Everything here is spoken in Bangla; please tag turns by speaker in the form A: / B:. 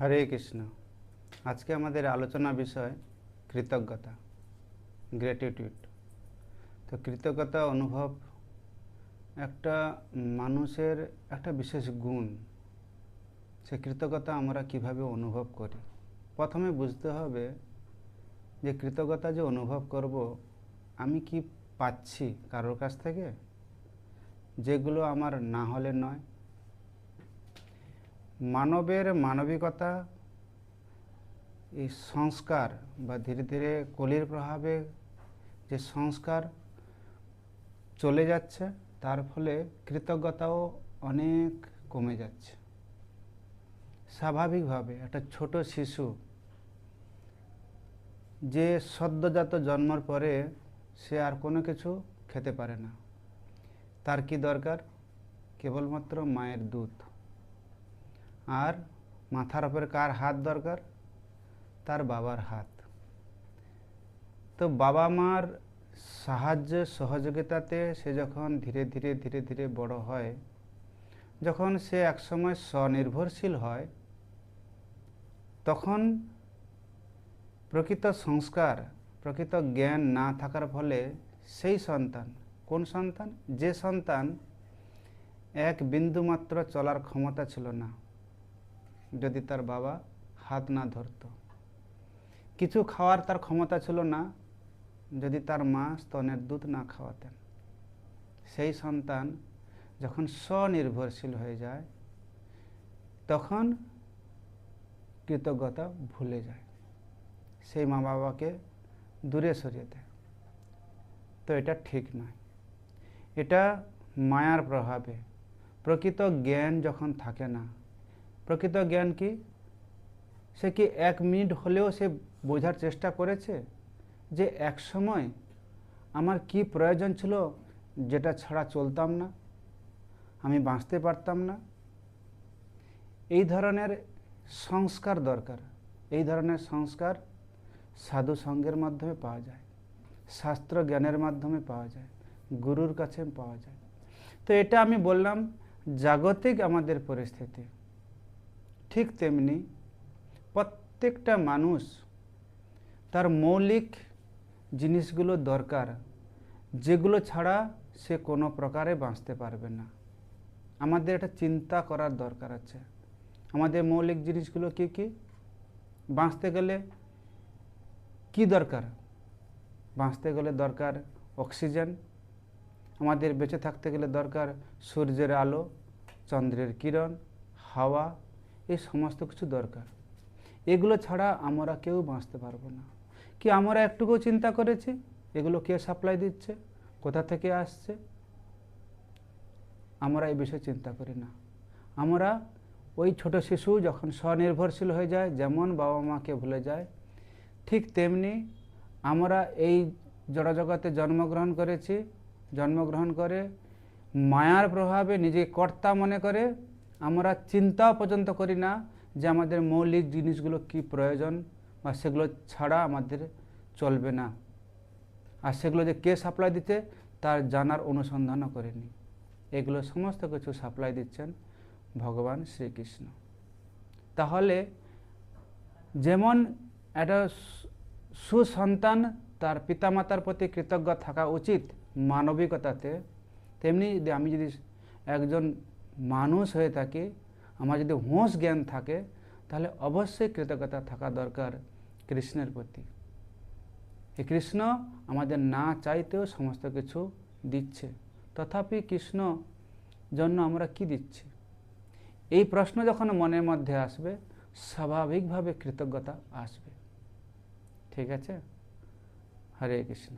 A: হরে কৃষ্ণ। আজকে আমাদের আলোচনা বিষয় কৃতজ্ঞতা গ্র্যাটিটিউড তো কৃতজ্ঞতা অনুভব একটা মানুষের একটা বিশেষ গুণ। সে কৃতজ্ঞতা আমরা কীভাবে অনুভব করি? প্রথমে বুঝতে হবে যে কৃতজ্ঞতা যে অনুভব করব, আমি কি পাচ্ছি কারোর কাছ থেকে? যেগুলো আমার না হলে নয়। মানবের মানবিকতা, এই সংস্কার বা ধীরে ধীরে কলির প্রভাবে যে সংস্কার চলে যাচ্ছে, তার ফলে কৃতজ্ঞতাও অনেক কমে যাচ্ছে। স্বাভাবিকভাবে একটা ছোট শিশু যে সদ্যজাত জন্মের পরে সে আর কোনো কিছু খেতে পারে না। তার কি দরকার? কেবলমাত্র মায়ের দুধ। আর মাথার ওপরে কার হাত দরকার? তার বাবার হাত। তো বাবা মার সাহায্য সহযোগিতাতে সে যখন ধীরে ধীরে ধীরে ধীরে বড় হয়, যখন সে একসময় স্বনির্ভরশীল হয়, তখন প্রকৃত সংস্কার, প্রকৃত জ্ঞান না থাকার ফলে সেই সন্তান, কোন সন্তান? যে সন্তান এক বিন্দুমাত্র চলার ক্ষমতা ছিল না। যদি তার বাবা হাত না ধরত। কিছু খাওয়ার তার ক্ষমতা ছিল না, যদি তার মা স্তনের দুধ না খাওয়াতেন। সেই সন্তান যখন স্বনির্ভরশীল হয়ে যায়, তখন কৃতজ্ঞতা ভুলে যায়। সেই মা বাবাকে দূরে সরিয়ে দেয়। তো এটা ঠিক নয়। এটা মায়ার প্রভাবে। প্রকৃত জ্ঞান যখন থাকে না প্রকৃত জ্ঞান কি? সে কি এক মিনিট হলেও সে বোঝার চেষ্টা করেছে যে এক সময় আমার কি প্রয়োজন ছিল যেটা ছাড়া চলতাম না, আমি বাঁচতে পারতাম না? এই ধরনের সংস্কার দরকার। এই ধরনের সংস্কার সাধু সঙ্গের মাধ্যমে পাওয়া যায়, শাস্ত্র জ্ঞানের মাধ্যমে পাওয়া যায়, গুরুর কাছে পাওয়া যায়। তো এটা আমি বললাম, জাগতিক আমাদের পরিস্থিতি। ঠিক তেমনি প্রত্যেকটা মানুষ তার মৌলিক জিনিসগুলো দরকার, যেগুলো ছাড়া সে কোনো প্রকারে বাঁচতে পারবে না। আমাদের এটা চিন্তা করার দরকার আছে। আমাদের মৌলিক জিনিসগুলো কি কি? বাঁচতে গেলে কি দরকার? বাঁচতে গেলে দরকার অক্সিজেন, আমাদের বেঁচে থাকতে গেলে দরকার সূর্যের আলো, চন্দ্রের কিরণ, হাওয়া এই সমস্ত কিছু দরকার। এগুলো ছাড়া আমরা কেউ বাঁচতে পারব না। কি আমরা একটুকু চিন্তা করেছি? এগুলো কে সাপ্লাই দিচ্ছে? কোথা থেকে আসছে? আমরা এই বিষয়ে চিন্তা করি না। আমরা ওই ছোট শিশু যখন স্বনির্ভরশীল হয়ে যায়, যেমন বাবা মাকে ভুলে যায়, ঠিক তেমনি আমরা এই জড়জগতে জন্মগ্রহণ করেছি, জন্মগ্রহণ করে মায়ার প্রভাবে নিজে কর্তা মনে করে আমরা চিন্তাও পর্যন্ত করি না যে আমাদের মৌলিক জিনিসগুলো কি প্রয়োজন বা সেগুলো ছাড়া আমাদের চলবে না। আর সেগুলো যে কে সাপ্লাই দিচ্ছে তার জানার অনুসন্ধানও করেনি। এগুলো সমস্ত কিছু সাপ্লাই দিচ্ছেন ভগবান শ্রীকৃষ্ণ। তাহলে যেমন একটা সুসন্তান তার পিতামাতার প্রতি কৃতজ্ঞ থাকা উচিত মানবিকতাতে, তেমনি আমি যদি একজন মানুষ হয়ে থাকি, আমার যদি হোঁশ জ্ঞান থাকে, তাহলে অবশ্যই কৃতজ্ঞতা থাকা দরকার কৃষ্ণের প্রতি। এই কৃষ্ণ, আমাদের না চাইতেও সমস্ত কিছু দিচ্ছে, তথাপি কৃষ্ণ জন্য আমরা কি দিচ্ছি? এই প্রশ্ন যখন মনের মধ্যে আসবে, স্বাভাবিকভাবে কৃতজ্ঞতা আসবে। ঠিক আছে? হরে কৃষ্ণ।